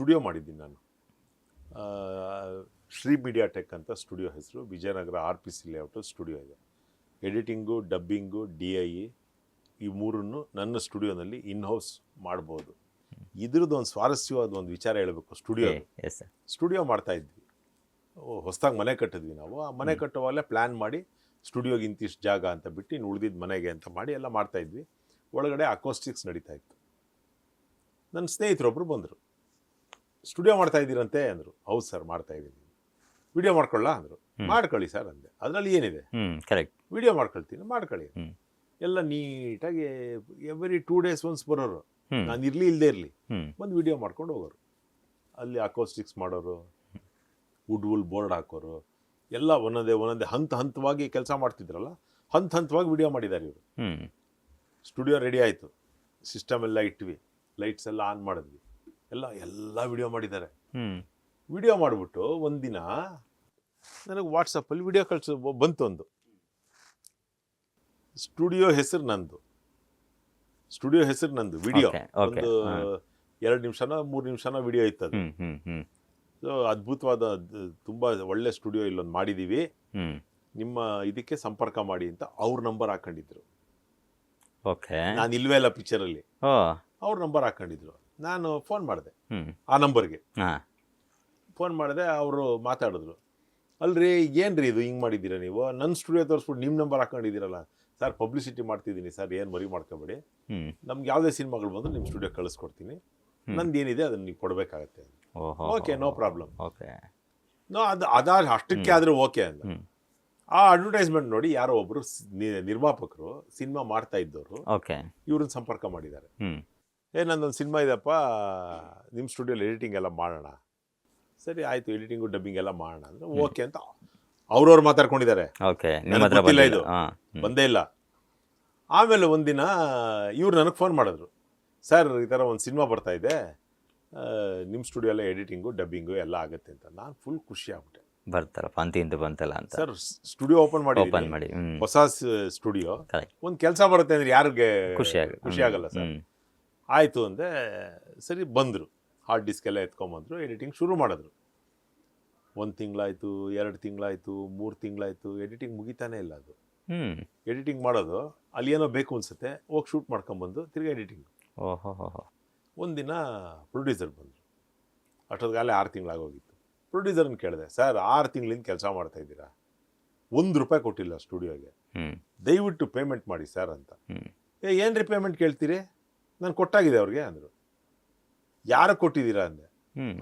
Studio ಮಾಡಿದ್ದೀನಿ ನಾನು. Shri media tech ಅಂತ ಸ್ಟುಡಿಯೋ ಹೆಸರು. Vijayanagar R P C layout studio ಇದೆ. Editing dubbing D I E ಈ ಮೂರನ್ನು ನನ್ನ ಸ್ಟುಡಿಯೋನಲ್ಲಿ ಇನ್ ಹೌಸ್ ಮಾಡ್ಬೋದು. ಇದ್ರದ್ದು ಒಂದು ಸ್ವಾರಸ್ಯವಾದ ಒಂದು ವಿಚಾರ ಹೇಳಬೇಕು ಸ್ಟುಡಿಯೋ. ಸ್ಟುಡಿಯೋ ಮಾಡ್ತಾ ಇದ್ವಿ. ಹೊಸದಾಗಿ ಮನೆ ಕಟ್ಟಿದ್ವಿ ನಾವು. ಆ ಮನೆ ಕಟ್ಟುವಾಗಲೇ ಪ್ಲ್ಯಾನ್ ಮಾಡಿ ಸ್ಟುಡಿಯೋಗೆ ಇಂತಿಷ್ಟು ಜಾಗ ಅಂತ ಬಿಟ್ಟು ಇನ್ನು ಉಳಿದಿದ್ದ ಮನೆಗೆ ಅಂತ ಮಾಡಿ ಎಲ್ಲ ಮಾಡ್ತಾ ಇದ್ವಿ. ಒಳಗಡೆ ಅಕೋಸ್ಟಿಕ್ಸ್ ನಡೀತಾ ಇತ್ತು. ನನ್ನ ಸ್ನೇಹಿತರೊಬ್ಬರು ಬಂದರು. ಸ್ಟುಡಿಯೋ ಮಾಡ್ತಾ ಇದ್ದೀರಂತೆ ಅಂದರು. ಹೌದು ಸರ್ ಮಾಡ್ತಾ ಇದ್ದೀನಿ. ವಿಡಿಯೋ ಮಾಡ್ಕೊಳ್ಳ ಅಂದರು. ಮಾಡ್ಕೊಳ್ಳಿ ಸರ್ ಅಂದೆ. ಅದರಲ್ಲಿ ಏನಿದೆ? ಕರೆಕ್ಟ್ ವಿಡಿಯೋ ಮಾಡ್ಕೊಳ್ತೀನಿ ಮಾಡ್ಕೊಳ್ಳಿ. ಎಲ್ಲ ನೀಟಾಗಿ ಎವ್ರಿ ಟೂ ಡೇಸ್ ಒನ್ಸ್ ಬರೋರು. ನಾನು ಇರಲಿ ಇಲ್ಲದೆ ಇರಲಿ. ಒಂದು ಬಂದು ವಿಡಿಯೋ ಮಾಡ್ಕೊಂಡು ಹೋಗೋರು. ಅಲ್ಲಿ ಅಕೋಸ್ಟಿಕ್ಸ್ ಮಾಡೋರು ವುಡ್ ವುಲ್ ಬೋರ್ಡ್ ಹಾಕೋರು ಎಲ್ಲ ಒಂದೊಂದೇ ಒಂದೊಂದೇ ಹಂತ ಹಂತವಾಗಿ ಕೆಲಸ ಮಾಡ್ತಿದ್ರಲ್ಲ ಹಂತ ಹಂತವಾಗಿ ವಿಡಿಯೋ ಮಾಡಿದ್ದಾರೆ ಇವರು. ಸ್ಟುಡಿಯೋ ರೆಡಿ ಆಯಿತು. ಸಿಸ್ಟಮ್ ಎಲ್ಲ ಇಟ್ವಿ. ಲೈಟ್ಸ್ ಎಲ್ಲ ಆನ್ ಮಾಡಿದ್ವಿ. ಎಲ್ಲ ಎಲ್ಲ ವಿಡಿಯೋ ಮಾಡಿದ್ದಾರೆ. ವಿಡಿಯೋ ಮಾಡಿಬಿಟ್ಟು ಒಂದಿನ ನನಗೆ ವಾಟ್ಸಪ್ಪಲ್ಲಿ ವಿಡಿಯೋ ಕಳಿಸೋ ಬಂತು ಒಂದು. ಸ್ಟುಡಿಯೋ ಹೆಸರು ನಂದು. ಸ್ಟುಡಿಯೋ ಹೆಸರು ನಂದು ವಿಡಿಯೋ ಒಂದು ಎರಡು ನಿಮಿಷನ ಮೂರು ನಿಮಿಷನ ವಿಡಿಯೋ ಇತ್ತು ಅದು ಸೊ ಅದ್ಭುತವಾದ ತುಂಬ ಒಳ್ಳೆ ಸ್ಟುಡಿಯೋ ಇಲ್ಲೊಂದು ಮಾಡಿದ್ದೀವಿ ನಿಮ್ಮ ಇದಕ್ಕೆ ಸಂಪರ್ಕ ಮಾಡಿ ಅಂತ ಅವ್ರ ನಂಬರ್ ಹಾಕೊಂಡಿದ್ರು. ಓಕೆ ನಾನು ಇಲ್ವೇ ಇಲ್ಲ ಪಿಕ್ಚರಲ್ಲಿ ಅವ್ರ ನಂಬರ್ ಹಾಕೊಂಡಿದ್ರು. ನಾನು ಫೋನ್ ಮಾಡಿದೆ ಆ ನಂಬರ್ಗೆ. ಫೋನ್ ಮಾಡಿದೆ ಅವರು ಮಾತಾಡಿದ್ರು. ಅಲ್ರಿ ಏನ್ರಿ ಇದು ಹಿಂಗೆ ಮಾಡಿದ್ದೀರಾ ನೀವು? ನನ್ನ ಸ್ಟುಡಿಯೋ ತೋರಿಸ್ಬಿಟ್ಟು ನಿಮ್ಮ ನಂಬರ್ ಹಾಕೊಂಡಿದ್ದೀರಲ್ಲ. ಸರ್ ಪಬ್ಲಿಸಿಟಿ ಮಾಡ್ತಿದ್ದೀನಿ. ಸರ್ ಏನು ಮರಿ ಮಾಡ್ಕೊಬೇಡಿ. ನಮ್ಗೆ ಯಾವುದೇ ಸಿನಿಮಾಗಳು ಬಂದು ನಿಮ್ಮ ಸ್ಟುಡಿಯೋ ಕಳಿಸ್ಕೊಡ್ತೀನಿ. ನಂದು ಏನಿದೆ ಅದನ್ನು ನೀವು ಕೊಡಬೇಕಾಗತ್ತೆ okay no problem okay. No ಅದು ಅದಾದ ಅಷ್ಟಕ್ಕೆ ಆದರೆ ಓಕೆ ಅಂತ ಆ ಅಡ್ವರ್ಟೈಸ್ಮೆಂಟ್ ನೋಡಿ ಯಾರೋ ಒಬ್ಬರು ನಿರ್ಮಾಪಕರು ಸಿನಿಮಾ ಮಾಡ್ತಾ ಇದ್ದವರು ಇವ್ರನ್ನ ಸಂಪರ್ಕ ಮಾಡಿದ್ದಾರೆ. ಏ ನಂದೊಂದು ಸಿನಿಮಾ ಇದೆಪ್ಪ ನಿಮ್ಮ ಸ್ಟುಡಿಯೋಲಿ ಎಡಿಟಿಂಗ್ ಎಲ್ಲ ಮಾಡೋಣ. ಸರಿ ಆಯಿತು ಎಡಿಟಿಂಗು ಡಬ್ಬಿಂಗ್ ಎಲ್ಲ ಮಾಡೋಣ ಅಂದರೆ ಓಕೆ ಅಂತ ಅವ್ರವ್ರು ಮಾತಾಡ್ಕೊಂಡಿದ್ದಾರೆ. ಓಕೆ ನಿಮ್ಮ ಹತ್ರ ಗೊತ್ತಿಲ್ಲ ಬಂದಿಲ್ಲ. ಇದು. ಬಂದೇ ಇಲ್ಲ. ಆಮೇಲೆ ಒಂದಿನ ಇವ್ರು ನನಗೆ ಫೋನ್ ಮಾಡಿದ್ರು. ಸರ್ ಈ ಥರ ಒಂದು ಸಿನಿಮಾ ಬರ್ತಾ ಇದೆ. ನಿಮ್ಮ ಸ್ಟುಡಿಯೋಲ್ಲೇ ಎಡಿಟಿಂಗು ಡಬ್ಬಿಂಗು ಎಲ್ಲ ಆಗುತ್ತೆ ಅಂತ. ನಾನು ಫುಲ್ ಖುಷಿ ಆಗ್ಬಿಟ್ಟೆ. ಬರ್ತಾರಪ್ಪ ಅಂತ ಬಂತಲ್ಲ ಅಂತ. ಸರ್ ಸ್ಟುಡಿಯೋ ಓಪನ್ ಮಾಡಿ ಓಪನ್ ಮಾಡಿ ಹೊಸ ಸ್ಟುಡಿಯೋ. Correct. ಒಂದು ಕೆಲಸ ಬರುತ್ತೆ ಅಂದ್ರೆ ಯಾರಿಗೆ ಖುಷಿ ಆಗ ಖುಷಿ ಆಗಲ್ಲ ಸರ್. ಆಯಿತು ಅಂದೆ ಸರಿ ಬಂದರು. ಹಾರ್ಡ್ ಡಿಸ್ಕ್ ಎಲ್ಲ ಎತ್ಕೊಂಬಂದ್ರು ಎಡಿಟಿಂಗ್ ಶುರು ಮಾಡಿದ್ರು. ಒಂದು ತಿಂಗಳಾಯಿತು ಎರಡು ತಿಂಗಳಾಯಿತು ಮೂರು ತಿಂಗಳಾಯಿತು ಎಡಿಟಿಂಗ್ ಮುಗಿತಾನೆ ಇಲ್ಲ ಅದು. ಎಡಿಟಿಂಗ್ ಮಾಡೋದು ಅಲ್ಲಿ ಏನೋ ಬೇಕು ಅನ್ಸುತ್ತೆ ಹೋಗಿ ಶೂಟ್ ಮಾಡ್ಕೊಂಬಂದು ತಿರ್ಗಿ ಎಡಿಟಿಂಗ್ ಓಹೋ ಹೋ ಹೋ ಒಂದಿನ ಪ್ರೊಡ್ಯೂಸರ್ ಬಂದರು. ಅಷ್ಟೊತ್ತಿಗಾಲೇ ಆರು ತಿಂಗಳಾಗೋಗಿತ್ತು ಪ್ರೊಡ್ಯೂಸರ್ನ ಕೇಳಿದೆ ಸರ್ ಆರು ತಿಂಗಳಿಂದ ಕೆಲಸ ಮಾಡ್ತಾ ಇದ್ದೀರಾ? ಒಂದು ರೂಪಾಯಿ ಕೊಟ್ಟಿಲ್ಲ ಸ್ಟುಡಿಯೋಗೆ. ದಯವಿಟ್ಟು ಪೇಮೆಂಟ್ ಮಾಡಿ ಸರ್ ಅಂತ. ಏ ಏನು ರೀ ಪೇಮೆಂಟ್ ಕೇಳ್ತೀರಿ? ನಾನು ಕೊಟ್ಟಾಗಿದೆ ಅವ್ರಿಗೆ ಅಂದರು. ಯಾರು ಕೊಟ್ಟಿದ್ದೀರಾ ಅಂದೆ.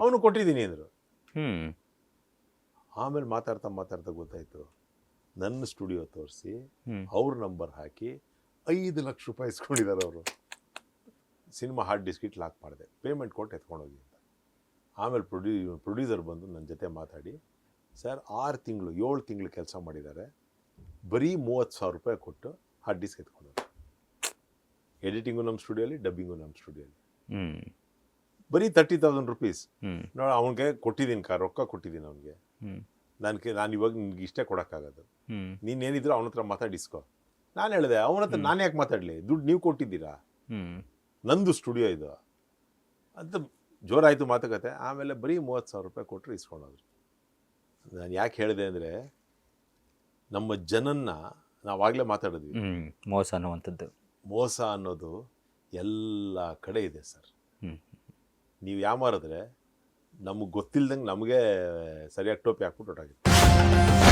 ಅವನು ಕೊಟ್ಟಿದ್ದೀನಿ ಅಂದರು. ಆಮೇಲೆ ಮಾತಾಡ್ತಾ ಮಾತಾಡ್ತಾ ಗೊತ್ತಾಯಿತು. ನನ್ನ ಸ್ಟುಡಿಯೋ ತೋರಿಸಿ ಅವ್ರ ನಂಬರ್ ಹಾಕಿ ಐದು ಲಕ್ಷ ರೂಪಾಯಿ ಇಸ್ಕೊಂಡಿದ್ದಾರೆ ಅವರು. ಸಿನಿಮಾ ಹಾರ್ಡ್ ಡಿಸ್ಕಿಟ್ ಲಾಕ್ ಮಾಡಿದೆ. ಪೇಮೆಂಟ್ ಕೊಟ್ಟು ಎತ್ಕೊಂಡೋಗಿ ಅಂತ. ಆಮೇಲೆ ಪ್ರೊಡ್ಯೂ ಪ್ರೊಡ್ಯೂಸರ್ ಬಂದು ನನ್ನ ಜೊತೆ ಮಾತಾಡಿ ಸರ್ ಆರು ತಿಂಗಳು ಏಳು ತಿಂಗಳು ಕೆಲಸ ಮಾಡಿದ್ದಾರೆ. ಬರೀ ಮೂವತ್ತು ಸಾವಿರ ರೂಪಾಯಿ ಕೊಟ್ಟು ಹಾರ್ಡ್ ಡಿಸ್ಕ್ ಎತ್ಕೊಂಡೋಗಿ ಎಡಿಟಿಂಗು ನಮ್ಮ ಸ್ಟುಡಿಯೋಲಿ ಡಬ್ಬಿಂಗು ನಮ್ಮ ಸ್ಟುಡಿಯೋಲಿ. ಬರೀ ತರ್ಟಿ ತೌಸಂಡ್ ರುಪೀಸ್ ನೋಡಿ ಅವನಿಗೆ ಕೊಟ್ಟಿದ್ದೀನಿ ಕಾ ರೊಕ್ಕ ಕೊಟ್ಟಿದ್ದೀನಿ ಅವನಿಗೆ. ನನಗೆ ನಾನು ಇವಾಗ ನಿನ್ಗೆ ಇಷ್ಟೇ ಕೊಡೋಕ್ಕಾಗೋದು. ನೀನು ನೀನೇನಿದ್ರು ಅವನ ಹತ್ರ ಮಾತಾಡಿಸ್ಕೊ. ನಾನು ಹೇಳಿದೆ ಅವನ ಹತ್ರ ನಾನು ಯಾಕೆ ಮಾತಾಡಲಿ? ದುಡ್ಡು ನೀವು ಕೊಟ್ಟಿದ್ದೀರಾ? ನಂದು ಸ್ಟುಡಿಯೋ ಇದು. ಅಂತ ಜೋರಾಯಿತು ಮಾತುಕತೆ. ಆಮೇಲೆ ಬರೀ ಮೂವತ್ತು ಸಾವಿರ ರೂಪಾಯಿ ಕೊಟ್ಟರು ಇಸ್ಕೊಂಡೋದ್ರು. ನಾನು ಯಾಕೆ ಹೇಳಿದೆ ಅಂದರೆ ನಮ್ಮ ಜನನ್ನ ನಾವಾಗಲೇ ಮಾತಾಡಿದ್ವಿ. ಮೋಸ ಅನ್ನುವಂಥದ್ದು. ಮೋಸ ಅನ್ನೋದು ಎಲ್ಲ ಕಡೆ ಇದೆ ಸರ್. ನೀವು ಯಾಮಾರಿದ್ರೆ ನಮಗೆ ಗೊತ್ತಿಲ್ದಂಗೆ ನಮಗೆ ಸರಿಯಾಗಿ ಟೋಪಿ ಹಾಕ್ಬಿಟ್ಟು ಹೊರಟಾಗಿತ್ತು